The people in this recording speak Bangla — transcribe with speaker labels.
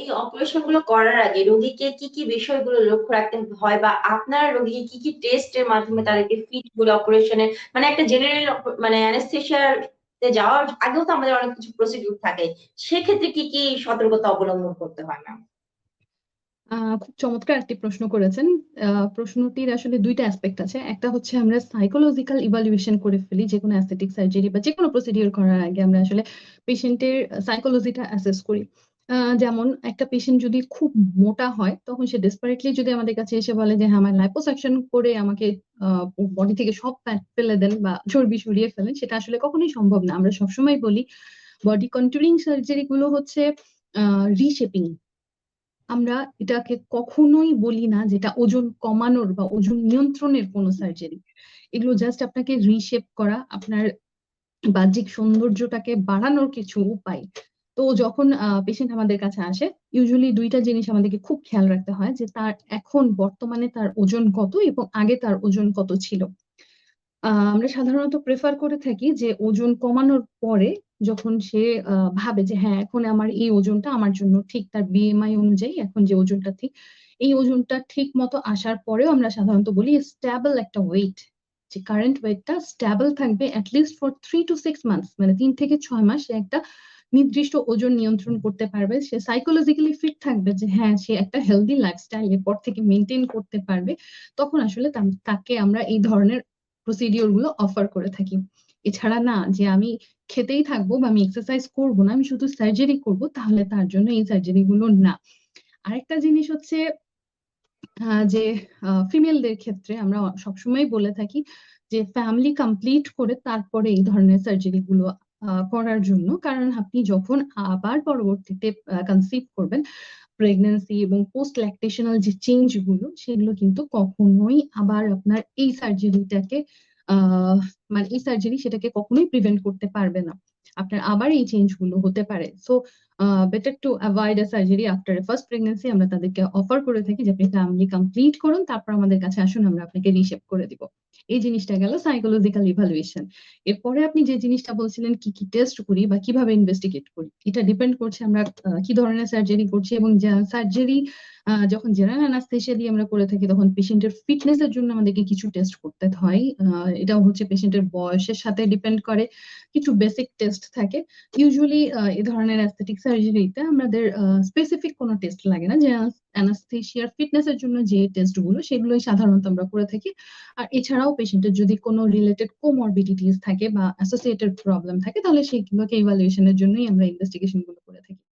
Speaker 1: এই অপারেশনগুলো করার আগে রোগীকে কি কি বিষয়গুলো লক্ষ্য রাখতে হয় বা আপনার রোগীকে কি কি টেস্টের মাধ্যমে তাদেরকে ফিট বলে অপারেশনের মানে একটা জেনারেল মানে অ্যানেস্থেশিয়ার যাওয়ার আগেও তো আমাদের অনেক কিছু প্রসিডিউর থাকে। সেক্ষেত্রে কি কি সতর্কতা অবলম্বন করতে হয় ম্যাম
Speaker 2: খুব চমৎকার একটি প্রশ্ন করেছেন। প্রশ্নটির আসলে দুইটা অ্যাসপেক্ট আছে। একটা হচ্ছে আমরা সাইকোলজিক্যাল ইভালুয়েশন করে ফেলি যে কোনো অ্যাস্থেটিক সার্জারি বা যে কোনো প্রসিডিওর করার আগে আমরা আসলে পেশেন্টের সাইকোলজিটা অ্যাসেস করি। যেমন একটা পেশেন্ট যদি খুব মোটা হয়, তখন সে ডেসপারেটলি যদি আমাদের কাছে এসে বলে যে হ্যাঁ আমার লাইপোসাকশন করে আমাকে বডি থেকে সব ফ্যাট ফেলে দেন বা চর্বি সরিয়ে ফেলেন, সেটা আসলে কখনোই সম্ভব না। আমরা সবসময় বলি বডি কন্ট্রোলিং সার্জারি গুলো হচ্ছে রিশেপিং আমরা এটাকে কখনোই বলি না যেটা ওজন কমানোর বা ওজন নিয়ন্ত্রণের কোনো সার্জারি এগুলো জাস্ট আপনাকে রিশেপ করা, আপনার বাহ্যিক সৌন্দর্যটাকে বাড়ানোর কিছু উপায়। তো যখন পেশেন্ট আমাদের কাছে আসে ইউজুয়ালি দুইটা জিনিস আমাদেরকে খুব খেয়াল রাখতে হয় যে তার এখন বর্তমানে তার ওজন কত এবং আগে তার ওজন কত ছিল। আমরা সাধারণত প্রেফার করে থাকি যে ওজন কমানোর পরে যখন সে ভাবে যে হ্যাঁ এখন আমার এই ওজনটা আমার জন্য ঠিক, তার বিএমআই অনুযায়ী এখন যে ওজনটা ঠিক, এই ওজনটা ঠিক মতো আসার পরেও আমরা সাধারণত বলি স্ট্যাবল একটা ওয়েট যে কারেন্ট ওয়েটটা স্ট্যাবল থাকবে at least for three to six months মানে তিন থেকে ছয় মাস একটা নির্দিষ্ট ওজন নিয়ন্ত্রণ করতে পারবে, সে সাইকোলজিক্যালি ফিট থাকবে যে হ্যাঁ সে একটা হেলদি লাইফস্টাইল এরপর থেকে মেনটেন করতে পারবে, তখন আসলে তাকে আমরা এই ধরনের প্রসিডিওরগুলো অফার করে থাকি। এছাড়া না, যে আমি খেতেই থাকব বা আমি এক্সারসাইজ করব না, আমি শুধু সার্জারি করব, তাহলে তার জন্য এই সার্জারি গুলো না। আরেকটা জিনিস হচ্ছে যে ফিমেলদের ক্ষেত্রে আমরা সবসময় বলে থাকি যে ফ্যামিলি কমপ্লিট করে তারপরে এই ধরনের সার্জারি গুলো করার জন্য। কারণ আপনি যখন আবার পরবর্তীতে কনসিভ করবেন প্রেগনেন্সি এবং পোস্ট ল্যাকটেশনাল যে চেঞ্জগুলো সেগুলো কিন্তু কখনোই আবার আপনার এই সার্জারিটাকে মানে এই সার্জারি সেটাকে কখনোই প্রিভেন্ট করতে পারবে না। আপনার আবার এই চেঞ্জগুলো হতে পারে। So better to avoid a surgery after first pregnancy আমরা তাদেরকে অফার করে থাকি যে আপনি ফ্যামিলি কমপ্লিট করুন, তারপর আমাদের কাছে আসুন, আমরা আপনাকে রিশেপ করে দিব। এই জিনিসটা গেল সাইকোলজিক্যাল ইভালুয়েশন এরপরে আপনি যে জিনিসটা বলছিলেন, কি কি টেস্ট করি বা কীভাবে ইনভেস্টিগেট করি, এটা ডিপেন্ড করছে আমরা কি ধরনের সার্জারি করছি এবং সার্জারি যখন জেনারেল অ্যানাস্থেশিয়া দিয়ে আমরা করে থাকি, তখন পেশেন্টের ফিটনেস এর জন্য আমাদেরকে কিছু টেস্ট করতে হয়। এটা হচ্ছে পেশেন্টের বয়সের সাথে ডিপেন্ড করে, কিছু বেসিক টেস্ট থাকে। ইউজুয়ালি এই ধরনের অ্যাস্থেটিক সার্জারিতে আমাদের স্পেসিফিক কোনো টেস্ট লাগে না। যে অ্যানাস্থেশিয়ার ফিটনেস এর জন্য যে টেস্টগুলো, সেগুলোই সাধারণত আমরা করে থাকি। আর এছাড়াও পেশেন্টের যদি কোনো রিলেটেড কোমরবিডিটিস থাকে বা অ্যাসোসিয়েটেড প্রবলেম থাকে, তাহলে সেইগুলোকে ইভালুয়েশনের জন্যই আমরা ইনভেস্টিগেশনগুলো করে থাকি।